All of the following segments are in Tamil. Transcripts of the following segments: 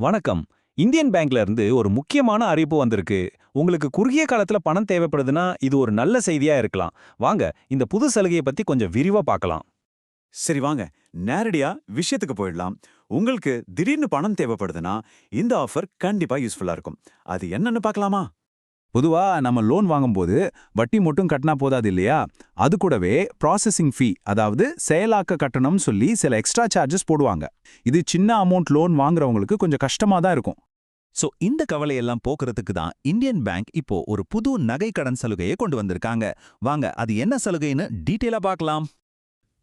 வணக்கம். இந்தியன் பேங்க்ல இருந்து ஒரு முக்கியமான அறிவிப்பு வந்திருக்கு. உங்களுக்கு குறுகிய காலத்துல பணம் தேவைப்படுதுன்னா இது ஒரு நல்ல செய்தியா இருக்கலாம். வாங்க இந்த புது சலுகையை பத்தி கொஞ்சம் விரிவா பார்க்கலாம். சரி வாங்க. நேரடியா விஷயத்துக்கு போயிடலாம். உங்களுக்கு திடீர்னு பணம் தேவைப்படுதுன்னா இந்த ஆஃபர் கண்டிப்பா யூஸ்ஃபுல்லா இருக்கும். அது என்னன்னு பார்க்கலாமா? பொதுவா நம்ம லோன் வாங்கும்போது வட்டி மட்டும் கட்டினா போதாது இல்லையா? அது கூடவே ப்ராசஸிங் ஃபீ அதாவது செயலாக்க கட்டணம் சொல்லி சில எக்ஸ்ட்ரா சார்ஜஸ் போடுவாங்க. இது சின்ன அமௌண்ட் லோன் வாங்குறவங்களுக்கு கொஞ்சம் கஷ்டமா தான் இருக்கும். சோ இந்த கவலையெல்லாம் போக்குறதுக்கு தான் இந்தியன் பேங்க் இப்போ ஒரு புது நகை கடன் சலுகையை கொண்டு வந்திருக்காங்க. வாங்க அது என்ன சலுகைன்னு டீட்டெயிலாக பார்க்கலாம்.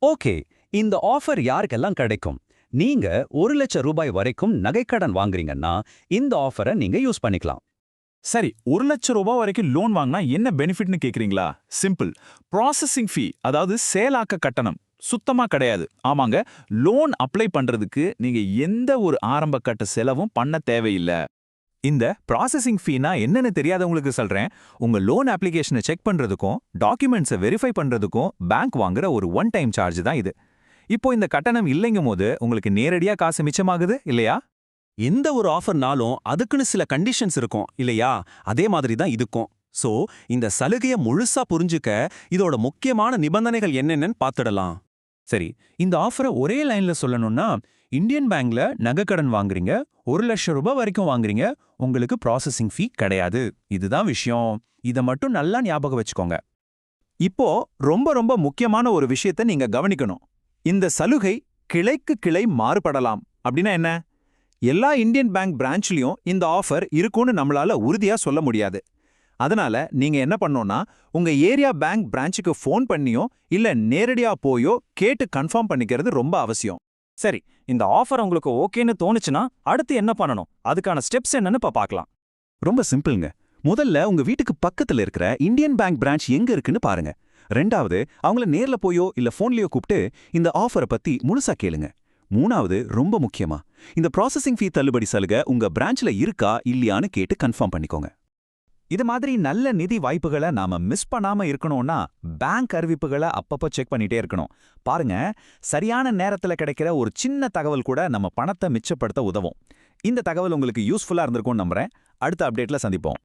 ஓகே இந்த ஆஃபர் யாருக்கெல்லாம் கிடைக்கும்? நீங்க ஒரு லட்சம் ரூபாய் வரைக்கும் நகைக்கடன் வாங்குறீங்கன்னா இந்த ஆஃபரை நீங்க யூஸ் பண்ணிக்கலாம். சரி ஒரு லட்சம் ரூபாய் வரைக்கும் லோன் வாங்கினா என்ன பெனிஃபிட்னு கேக்குறீங்களா? சிம்பிள் ப்ராசஸிங் ஃபீ அதாவது செயலாக்க கட்டணம் சுத்தமா கிடையாது. ஆமாங்க லோன் அப்ளை பண்றதுக்கு நீங்க எந்த ஒரு ஆரம்ப கட்ட செலவும் பண்ண தேவையில்லை. இந்த ப்ராசஸிங் ஃபீனா என்னன்னு தெரியாதவங்களுக்கு சொல்றேன். உங்க லோன் அப்ளிகேஷனை செக் பண்றதுக்கும் டாக்குமெண்ட்ஸை வெரிஃபை பண்றதுக்கும் பேங்க் வாங்குற ஒரு ஒன் டைம் சார்ஜ் தான் இது. இப்போ இந்த கட்டணம் இல்லைங்கும் போது உங்களுக்கு நேரடியா காசு மிச்சமாகுது இல்லையா? எந்த ஒரு ஆஃபர்னாலும் அதுக்குன்னு சில கண்டிஷன்ஸ் இருக்கும் இல்லையா? அதே மாதிரி தான் இதுக்கும். சோ இந்த சலுகையை முழுசா புரிஞ்சுக்க இதோட முக்கியமான நிபந்தனைகள் என்னென்னு பார்த்துடலாம் சரி இந்த ஆஃபரை ஒரே லைன்ல சொல்லணும்னா இந்தியன் பேங்க்ல நகைக்கடன் வாங்குறீங்க ஒரு லட்சம் ரூபாய் வரைக்கும் வாங்குறீங்க உங்களுக்கு ப்ராசஸிங் ஃபீ கிடையாது. இதுதான் விஷயம். இதை மட்டும் நல்லா ஞாபகம் வச்சுக்கோங்க. இப்போ ரொம்ப ரொம்ப முக்கியமான ஒரு விஷயத்தை நீங்க கவனிக்கணும். இந்த சலுகை கிளைக்கு கிளை மாறுபடலாம். அப்படின்னா என்ன? எல்லா இந்தியன் பேங்க் பிரான்ச்லயும் இந்த ஆஃபர் இருக்கும்னு நம்மளால உறுதியா சொல்ல முடியாது. அதனால நீங்க என்ன பண்ணோம்னா உங்க ஏரியா பேங்க் பிரான்ச்சுக்கு ஃபோன் பண்ணியோ இல்ல நேரடியா போயோ கேட்டு கன்ஃபார்ம் பண்ணிக்கிறது ரொம்ப அவசியம். சரி இந்த ஆஃபர் உங்களுக்கு ஓகேன்னு தோணுச்சுன்னா அடுத்து என்ன பண்ணணும்? அதுக்கான ஸ்டெப்ஸ் என்னன்னு இப்ப பார்க்கலாம் ரொம்ப சிம்பிள்ங்க. முதல்ல உங்க வீட்டுக்கு பக்கத்துல இருக்கிற இந்தியன் பேங்க் பிரான்ச் எங்க இருக்குன்னு பாருங்க. ரெண்டாவது அவங்கள நேர்ல போயோ இல்ல போன்லயோ கூப்பிட்டு இந்த ஆஃபரை பத்தி முழுசா கேளுங்க. மூணாவது ரொம்ப முக்கியமா இந்த ப்ராசஸிங் ஃபீ தள்ளுபடி சலுகை உங்க பிரான்ச்ல இருக்கா இல்லையான்னு கேட்டு கன்ஃபார்ம் பண்ணிக்கோங்க. இது மாதிரி நல்ல நிதி வாய்ப்புகளை நாம மிஸ் பண்ணாம இருக்கணும்னா பேங்க் அறிவிப்புகளை அப்பப்போ செக் பண்ணிட்டே இருக்கணும். பாருங்க சரியான நேரத்துல கிடைக்கிற ஒரு சின்ன தகவல் கூட நம்ம பணத்தை மிச்சப்படுத்த உதவும். இந்த தகவல் உங்களுக்கு யூஸ்ஃபுல்லா இருந்திருக்கும்னு நம்புறேன். அடுத்த அப்டேட்ல சந்திப்போம்.